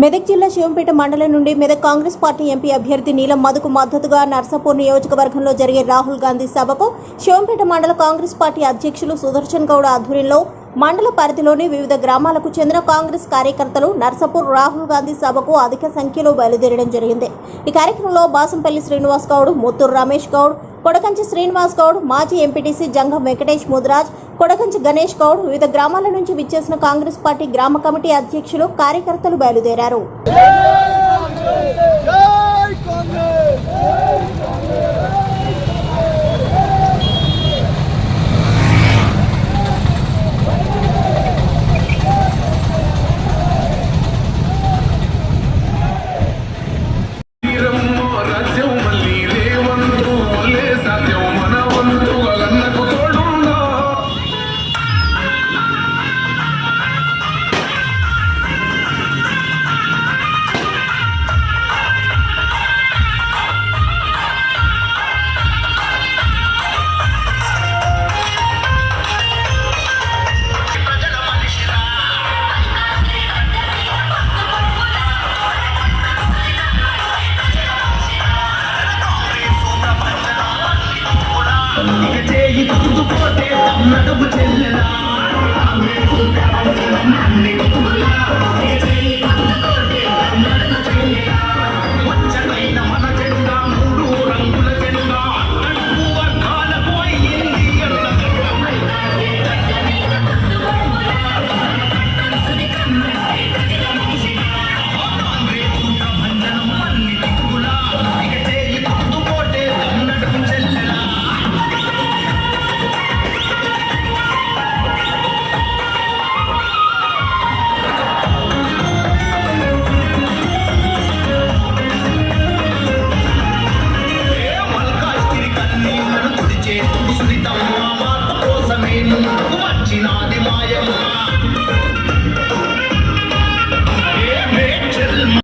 మెదక్ జిల్లా శివంపేట మండలం నుండి మెదక్ కాంగ్రెస్ పార్టీ ఎంపీ అభ్యర్థి నీలం మధుకు మద్దతుగా నర్సాపూర్ నియోజకవర్గంలో జరిగే రాహుల్ గాంధీ సభకు శివంపేట మండల కాంగ్రెస్ పార్టీ అధ్యక్షులు సుదర్శన్ గౌడ్ ఆధ్వర్యంలో మండల పరిధిలోని వివిధ గ్రామాలకు చెందిన కాంగ్రెస్ కార్యకర్తలు నర్సపూర్ రాహుల్ గాంధీ సభకు అధిక సంఖ్యలో బయలుదేరడం జరిగింది. ఈ కార్యక్రమంలో బాసంపల్లి శ్రీనివాస్ గౌడ్ ముత్తూరు రమేష్ గౌడ్ కొడకంచి శ్రీనివాస్ గౌడ్ మాజీ ఎంపీటీసీ జంగం వెంకటేష్ ముదిరాజ్ కొడకంచి గణేష్ గౌడ్ వివిధ గ్రామాల నుంచి విచ్చేసిన కాంగ్రెస్ పార్టీ గ్రామ కమిటీ అధ్యక్షులు కార్యకర్తలు బయలుదేరారు. ఇక చేయి గుర్తుపోతే చెల్లెలా మల్కాజ్గిరి కన్నీళ్ళను తుడిచే